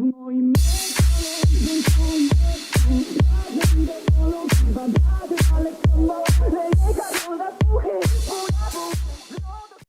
i'm moim kolem, moim kolem, moim kolem,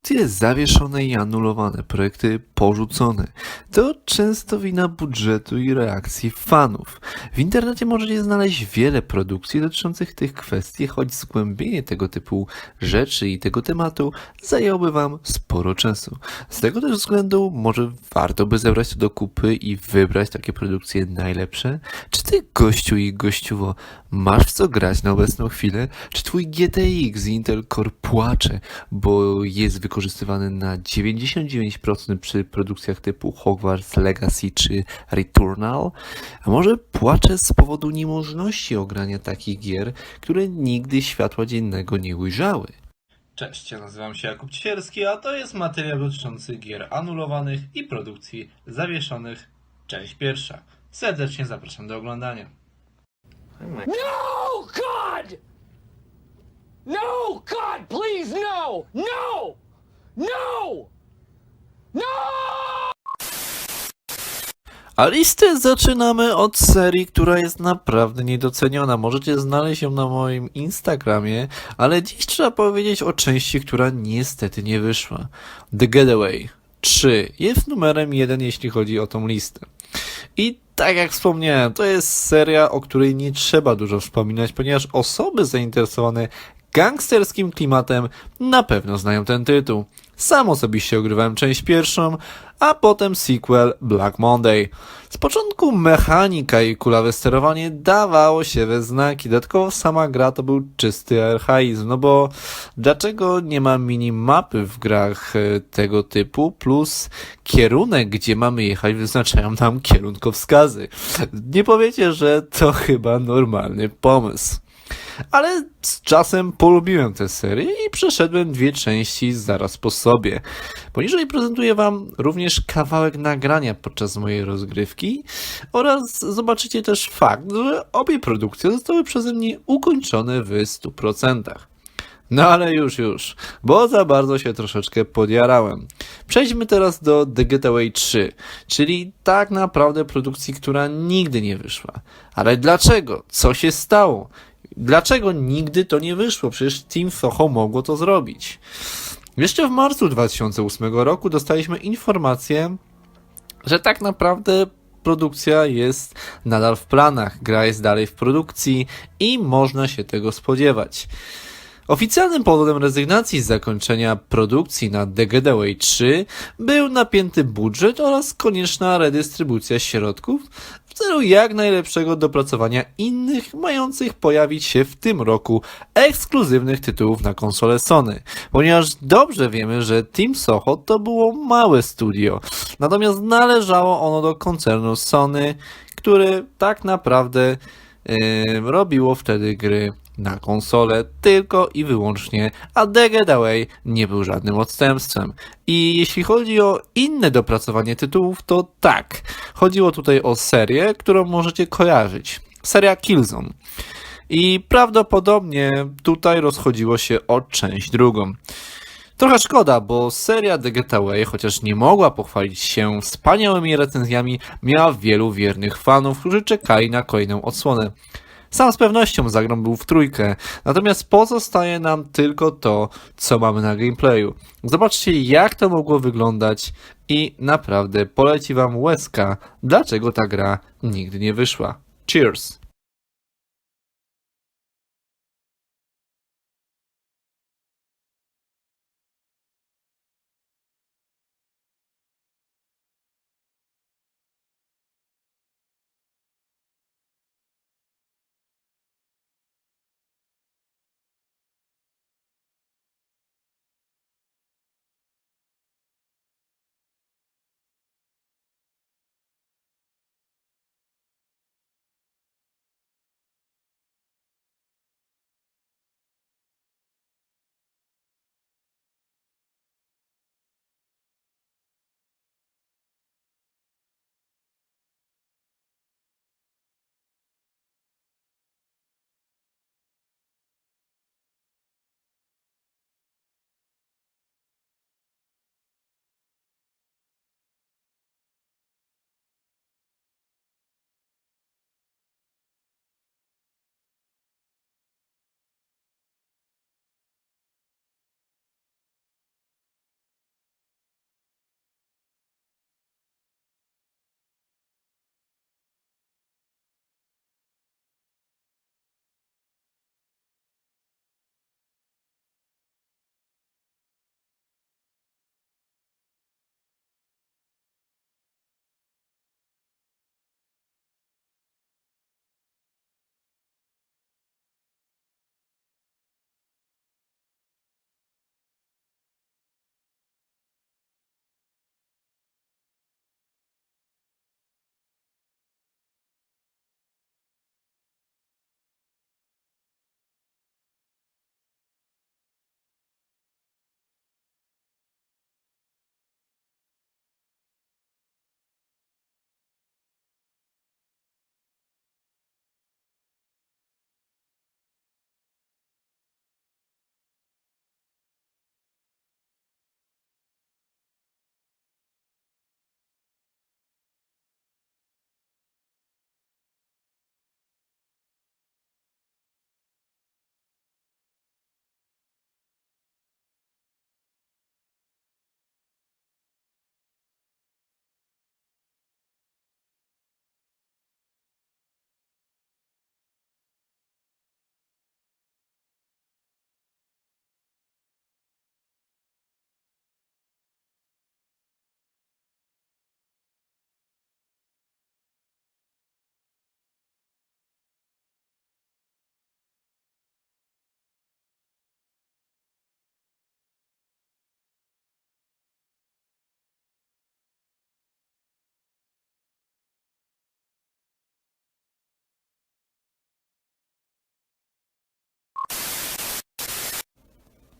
Produkcje zawieszone i anulowane, projekty porzucone. To często wina budżetu i reakcji fanów. W internecie możecie znaleźć wiele produkcji dotyczących tych kwestii, choć zgłębienie tego typu rzeczy i tego tematu zajęłoby wam sporo czasu. Z tego też względu może warto by zebrać to do kupy i wybrać takie produkcje najlepsze? Czy ty, gościu i gościuwo, masz co grać na obecną chwilę? Czy twój GTX Intel Core płacze, bo jest wykorzystywany na 99% przy produkcjach typu Hogwarts Legacy czy Returnal? A może płacze z powodu niemożności ogrania takich gier, które nigdy światła dziennego nie ujrzały? Cześć, ja nazywam się Jakub Ćwierski, a to jest materiał dotyczący gier anulowanych i produkcji zawieszonych, część pierwsza. Serdecznie zapraszam do oglądania. No, God! No, God, please, no! No! No! No! A listę zaczynamy od serii, która jest naprawdę niedoceniona. Możecie znaleźć ją na moim Instagramie, ale dziś trzeba powiedzieć o części, która niestety nie wyszła. The Getaway 3 jest numerem jeden, jeśli chodzi o tą listę. I tak jak wspomniałem, to jest seria, o której nie trzeba dużo wspominać, ponieważ osoby zainteresowane gangsterskim klimatem na pewno znają ten tytuł. Sam osobiście ogrywałem część pierwszą, a potem sequel Black Monday. Z początku mechanika i kulawe sterowanie dawało się we znaki, dodatkowo sama gra to był czysty archaizm, no bo dlaczego nie ma minimapy w grach e, tego typu, plus kierunek, gdzie mamy jechać, wyznaczają nam kierunkowskazy. Nie powiecie, że to chyba normalny pomysł. Ale z czasem polubiłem tę serię i przeszedłem dwie części zaraz po sobie. Poniżej prezentuję Wam również kawałek nagrania podczas mojej rozgrywki oraz zobaczycie też fakt, że obie produkcje zostały przeze mnie ukończone w 100%. No ale już, już, bo za bardzo się troszeczkę podjarałem. Przejdźmy teraz do The Getaway 3, czyli tak naprawdę produkcji, która nigdy nie wyszła. Ale dlaczego? Co się stało? Dlaczego nigdy to nie wyszło? Przecież Team Soho mogło to zrobić. Jeszcze w marcu 2008 roku dostaliśmy informację, że tak naprawdę produkcja jest nadal w planach, gra jest dalej w produkcji i można się tego spodziewać. Oficjalnym powodem rezygnacji z zakończenia produkcji na The Getaway 3 był napięty budżet oraz konieczna redystrybucja środków celu jak najlepszego dopracowania innych mających pojawić się w tym roku ekskluzywnych tytułów na konsolę Sony, ponieważ dobrze wiemy, że Team Soho to było małe studio, natomiast należało ono do koncernu Sony, który tak naprawdę Yy, robiło wtedy gry na konsolę tylko i wyłącznie, a The Getaway nie był żadnym odstępstwem. I jeśli chodzi o inne dopracowanie tytułów, to tak, chodziło tutaj o serię, którą możecie kojarzyć. Seria Killzone. I prawdopodobnie tutaj rozchodziło się o część drugą. Trochę szkoda, bo seria The Getaway, chociaż nie mogła pochwalić się wspaniałymi recenzjami, miała wielu wiernych fanów, którzy czekali na kolejną odsłonę. Sam z pewnością zagram był w trójkę, natomiast pozostaje nam tylko to, co mamy na gameplayu. Zobaczcie, jak to mogło wyglądać i naprawdę poleci wam łezka, dlaczego ta gra nigdy nie wyszła. Cheers!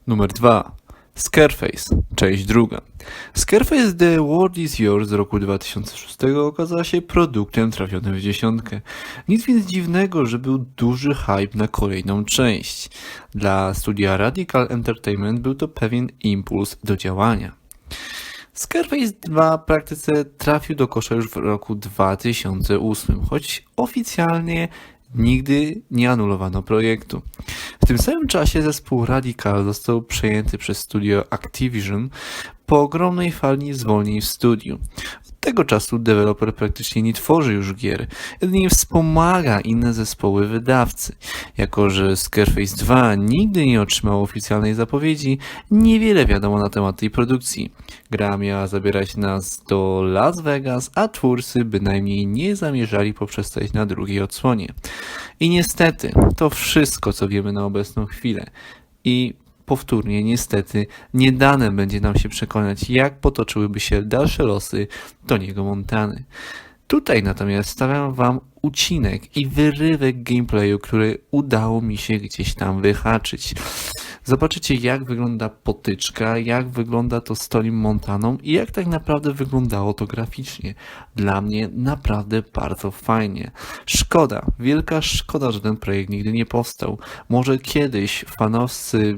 Numer 2. Scarface, część druga. Scarface The World Is Yours z roku 2006 okazała się produktem trafionym w dziesiątkę. Nic więc dziwnego, że był duży hype na kolejną część. Dla studia Radical Entertainment był to pewien impuls do działania. Scarface 2 w praktyce trafił do kosza już w roku 2008, choć oficjalnie nigdy nie anulowano projektu. Tym samym czasie zespół Radical został przejęty przez studio Activision po ogromnej fali zwolnień w studiu. Tego czasu deweloper praktycznie nie tworzy już gier, jedynie wspomaga inne zespoły wydawcy. Jako, że Scarface 2 nigdy nie otrzymał oficjalnej zapowiedzi, niewiele wiadomo na temat tej produkcji. Gra miała zabierać nas do Las Vegas, a twórcy bynajmniej nie zamierzali poprzestać na drugiej odsłonie. I niestety, to wszystko, co wiemy na obecną chwilę. I powtórnie, niestety, nie dane będzie nam się przekonać, jak potoczyłyby się dalsze losy Toniego Montany. Tutaj natomiast stawiam wam ucinek i wyrywek gameplayu, który udało mi się gdzieś tam wyhaczyć. Zobaczycie jak wygląda potyczka, jak wygląda to z Montaną i jak tak naprawdę wyglądało to graficznie. Dla mnie naprawdę bardzo fajnie. Szkoda, wielka szkoda, że ten projekt nigdy nie powstał. Może kiedyś fanowscy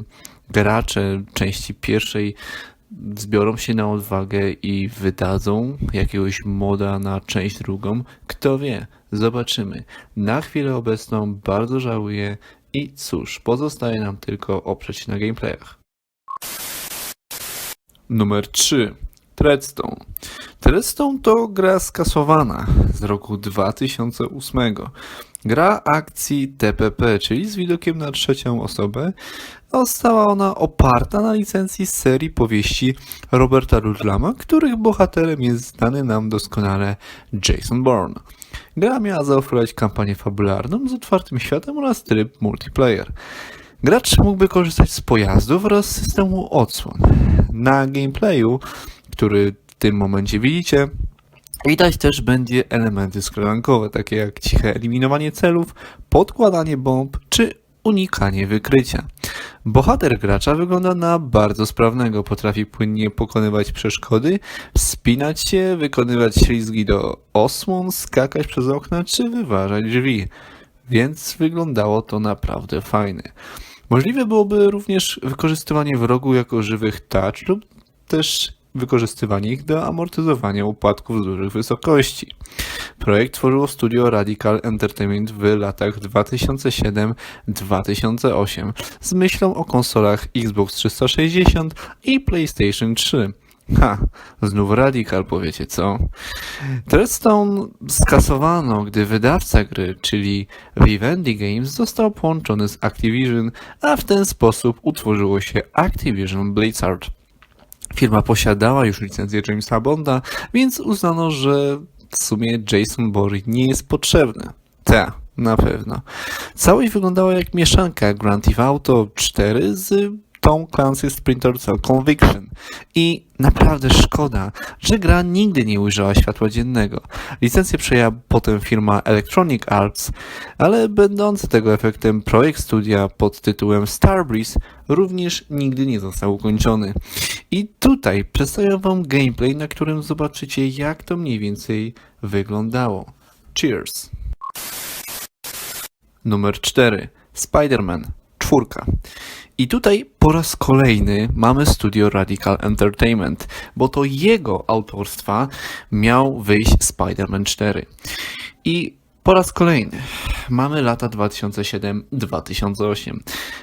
gracze części pierwszej zbiorą się na odwagę i wydadzą jakiegoś moda na część drugą. Kto wie, zobaczymy. Na chwilę obecną bardzo żałuję i cóż, pozostaje nam tylko oprzeć się na gameplayach. Numer 3. Treadstone. Treadstone to gra skasowana z roku 2008. Gra akcji TPP, czyli z widokiem na trzecią osobę. Została ona oparta na licencji serii powieści Roberta Ludlama, których bohaterem jest znany nam doskonale Jason Bourne. Gra miała zaoferować kampanię fabularną z otwartym światem oraz tryb multiplayer. Gracz mógłby korzystać z pojazdów oraz systemu odsłon. Na gameplayu, który w tym momencie widzicie, Widać też będzie elementy skredankowe, takie jak ciche eliminowanie celów, podkładanie bomb czy unikanie wykrycia. Bohater gracza wygląda na bardzo sprawnego, potrafi płynnie pokonywać przeszkody, wspinać się, wykonywać ślizgi do osłon, skakać przez okna czy wyważać drzwi. Więc wyglądało to naprawdę fajnie. Możliwe byłoby również wykorzystywanie wrogu jako żywych touch lub też wykorzystywanie ich do amortyzowania upadków z dużych wysokości. Projekt tworzyło studio Radical Entertainment w latach 2007-2008 z myślą o konsolach Xbox 360 i PlayStation 3. Ha, znów Radical powiecie co? Treadstone skasowano, gdy wydawca gry, czyli Vivendi Games, został połączony z Activision, a w ten sposób utworzyło się Activision Blizzard. Firma posiadała już licencję Jamesa Bonda, więc uznano, że w sumie Jason Bourne nie jest potrzebny. Ta, na pewno. Całość wyglądała jak mieszanka Grand Theft Auto 4 z Tom Clancy's Splinter Cell Conviction. I naprawdę szkoda, że gra nigdy nie ujrzała światła dziennego. Licencję przejęła potem firma Electronic Arts, ale będący tego efektem projekt studia pod tytułem Starbreeze również nigdy nie został ukończony. I tutaj przedstawiam wam gameplay, na którym zobaczycie jak to mniej więcej wyglądało. Cheers! Numer 4. Spider-Man. Czwórka. I tutaj po raz kolejny mamy studio Radical Entertainment, bo to jego autorstwa miał wyjść Spider-Man 4. I po raz kolejny mamy lata 2007-2008,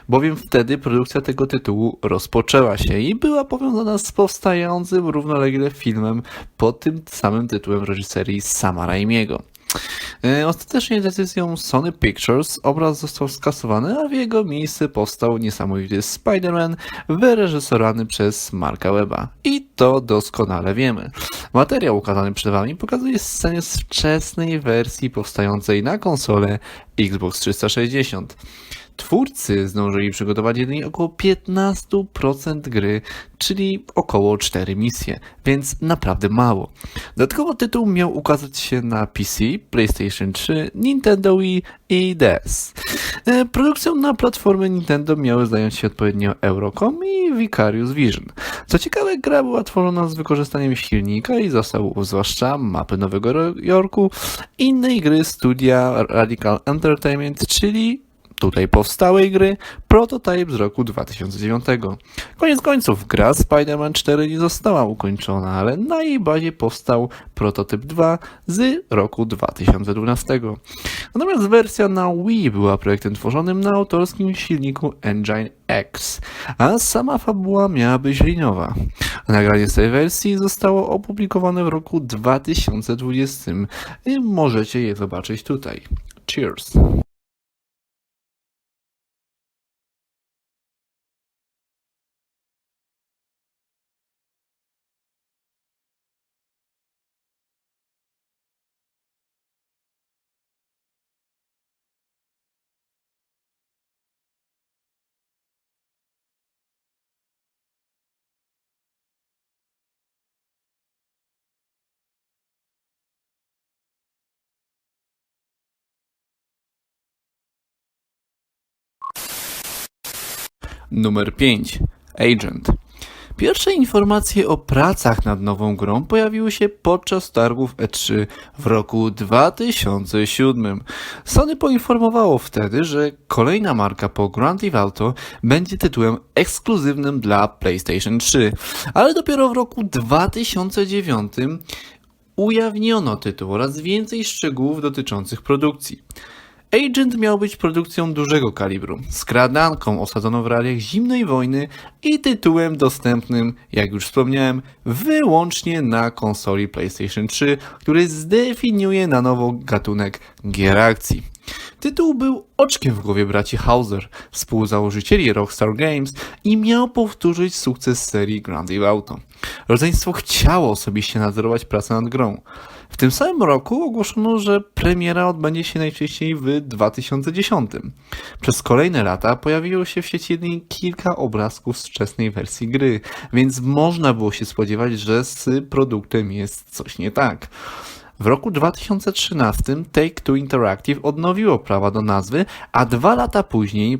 bowiem wtedy produkcja tego tytułu rozpoczęła się i była powiązana z powstającym równolegle filmem pod tym samym tytułem reżyserii Sama Raimiego. E, Ostatecznie decyzją Sony Pictures obraz został skasowany, a w jego miejsce powstał niesamowity Spider-Man wyreżyserowany przez Marka Webba. I to doskonale wiemy. Materiał ukazany przed Wami pokazuje scenę z wczesnej wersji powstającej na konsolę Xbox 360. twórcy zdążyli przygotować jedynie około 15% gry, czyli około 4 misje, więc naprawdę mało. Dodatkowo tytuł miał ukazać się na PC, PlayStation 3, Nintendo Wii i DS. E, Produkcją na platformę Nintendo miały zająć się odpowiednio Eurocom i Vicarious Vision. Co ciekawe, gra była tworzona z wykorzystaniem silnika i zasał zwłaszcza mapy Nowego Jorku, innej gry studia Radical Entertainment, czyli tutaj powstałej gry Prototype z roku 2009. Koniec końców, gra Spider-Man 4 nie została ukończona, ale na jej bazie powstał Prototyp 2 z roku 2012. Natomiast wersja na Wii była projektem tworzonym na autorskim silniku Engine X, a sama fabuła miała być liniowa. Nagranie z tej wersji zostało opublikowane w roku 2020 i możecie je zobaczyć tutaj. Cheers! Numer 5. Agent. Pierwsze informacje o pracach nad nową grą pojawiły się podczas targów E3 w roku 2007. Sony poinformowało wtedy, że kolejna marka po Grand Theft Auto będzie tytułem ekskluzywnym dla PlayStation 3, ale dopiero w roku 2009 ujawniono tytuł oraz więcej szczegółów dotyczących produkcji. Agent miał być produkcją dużego kalibru, skradanką osadzoną w realiach zimnej wojny i tytułem dostępnym, jak już wspomniałem, wyłącznie na konsoli PlayStation 3, który zdefiniuje na nowo gatunek gier akcji. Tytuł był oczkiem w głowie braci Hauser, współzałożycieli Rockstar Games i miał powtórzyć sukces serii Grand Theft Auto. Rodzeństwo chciało osobiście nadzorować pracę nad grą. W tym samym roku ogłoszono, że premiera odbędzie się najwcześniej w 2010. Przez kolejne lata pojawiło się w sieci jedynie kilka obrazków z wczesnej wersji gry, więc można było się spodziewać, że z produktem jest coś nie tak. W roku 2013 Take-Two Interactive odnowiło prawa do nazwy, a dwa lata później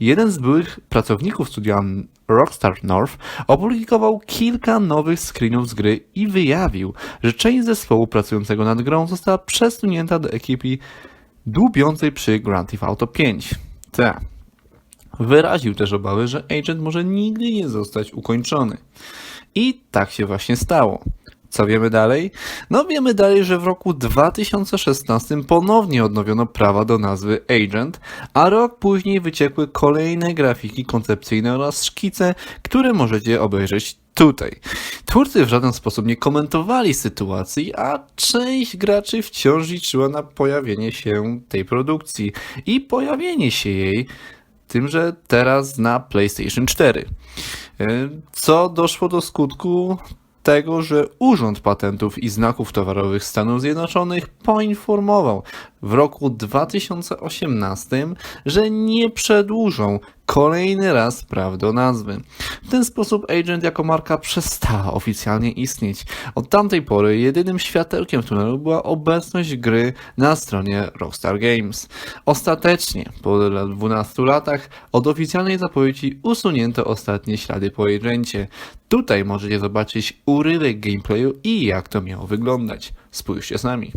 jeden z byłych pracowników studia Rockstar North opublikował kilka nowych screenów z gry i wyjawił, że część zespołu pracującego nad grą została przesunięta do ekipy dłubiącej przy Grand Theft Auto 5. Te. Wyraził też obawy, że Agent może nigdy nie zostać ukończony. I tak się właśnie stało. Co wiemy dalej? No wiemy dalej, że w roku 2016 ponownie odnowiono prawa do nazwy Agent, a rok później wyciekły kolejne grafiki koncepcyjne oraz szkice, które możecie obejrzeć tutaj. Twórcy w żaden sposób nie komentowali sytuacji, a część graczy wciąż liczyła na pojawienie się tej produkcji i pojawienie się jej tymże teraz na PlayStation 4. Y, Co doszło do skutku tego, że Urząd Patentów i Znaków Towarowych Stanów Zjednoczonych poinformował w roku 2018, że nie przedłużą kolejny raz praw do nazwy. W ten sposób Agent jako marka przestała oficjalnie istnieć. Od tamtej pory jedynym światełkiem w tunelu była obecność gry na stronie Rockstar Games. Ostatecznie, po 12 latach, od oficjalnej zapowiedzi usunięto ostatnie ślady po Agencie. Tutaj możecie zobaczyć urywek gameplayu i jak to miało wyglądać. Spójrzcie z nami.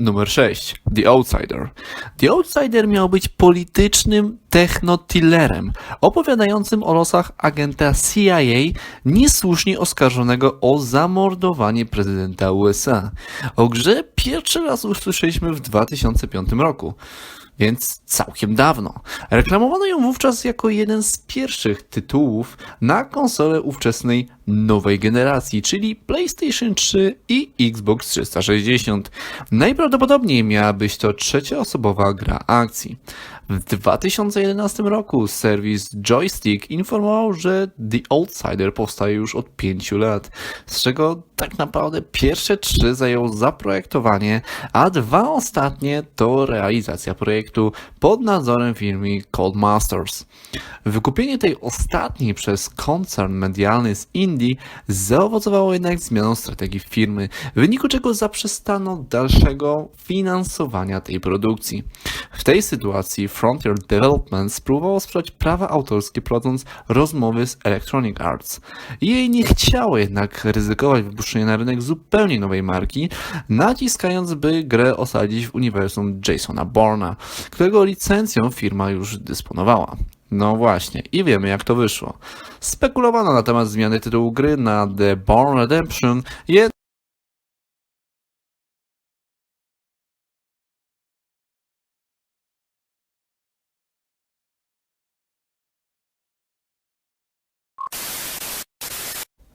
Numer 6. The Outsider. The Outsider miał być politycznym technotillerem, opowiadającym o losach agenta CIA niesłusznie oskarżonego o zamordowanie prezydenta USA. O grze pierwszy raz usłyszeliśmy w 2005 roku. Więc całkiem dawno. Reklamowano ją wówczas jako jeden z pierwszych tytułów na konsolę ówczesnej nowej generacji, czyli PlayStation 3 i Xbox 360. Najprawdopodobniej miała być to trzecioosobowa gra akcji. W 2011 roku serwis Joystick informował, że The Outsider powstaje już od 5 lat, z czego tak naprawdę pierwsze trzy zajęło zaprojektowanie, a dwa ostatnie to realizacja projektu pod nadzorem firmy Codemasters. Wykupienie tej ostatniej przez koncern medialny z Indii zaowocowało jednak zmianą strategii firmy, w wyniku czego zaprzestano dalszego finansowania tej produkcji. W tej sytuacji Frontier Development spróbowało sprzedać prawa autorskie prowadząc rozmowy z Electronic Arts. Jej nie chciało jednak ryzykować wypuszczenia na rynek zupełnie nowej marki, naciskając by grę osadzić w uniwersum Jasona Bourne'a, którego licencją firma już dysponowała. No właśnie, i wiemy jak to wyszło. Spekulowano na temat zmiany tytułu gry na The Bourne Redemption, jednak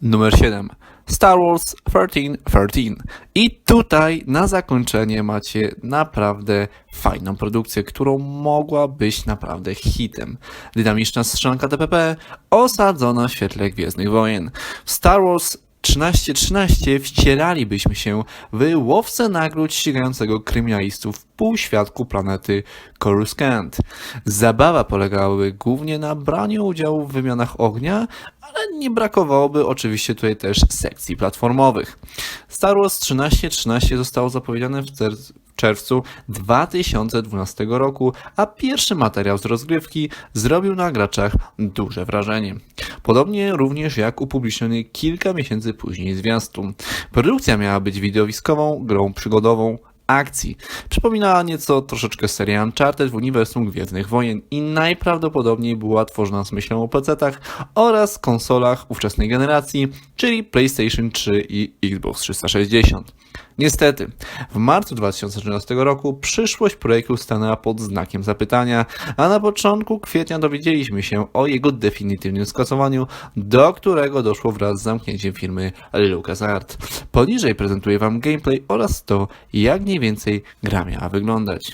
Numer 7. Star Wars 1313. I tutaj na zakończenie macie naprawdę fajną produkcję, którą mogła być naprawdę hitem. Dynamiczna strzelanka TPP osadzona w świetle Gwiezdnych Wojen. W Star Wars 1313 wcieralibyśmy się w łowcę nagród ścigającego kryminalistów półświadku planety Coruscant. Zabawa polegałaby głównie na braniu udziału w wymianach ognia, ale nie brakowałoby oczywiście tutaj też sekcji platformowych. Star Wars 1313 zostało zapowiedziane w czerwcu 2012 roku, a pierwszy materiał z rozgrywki zrobił na graczach duże wrażenie. Podobnie również jak upubliczniony kilka miesięcy później zwiastun. Produkcja miała być widowiskową grą przygodową akcji. Przypominała nieco troszeczkę serię Uncharted w uniwersum Gwiezdnych Wojen i najprawdopodobniej była tworzona z myślą o PC-tach oraz konsolach ówczesnej generacji, czyli PlayStation 3 i Xbox 360. Niestety, w marcu 2013 roku przyszłość projektu stanęła pod znakiem zapytania, a na początku kwietnia dowiedzieliśmy się o jego definitywnym skasowaniu, do którego doszło wraz z zamknięciem firmy LucasArts. Poniżej prezentuję Wam gameplay oraz to, jak mniej więcej gra miała wyglądać.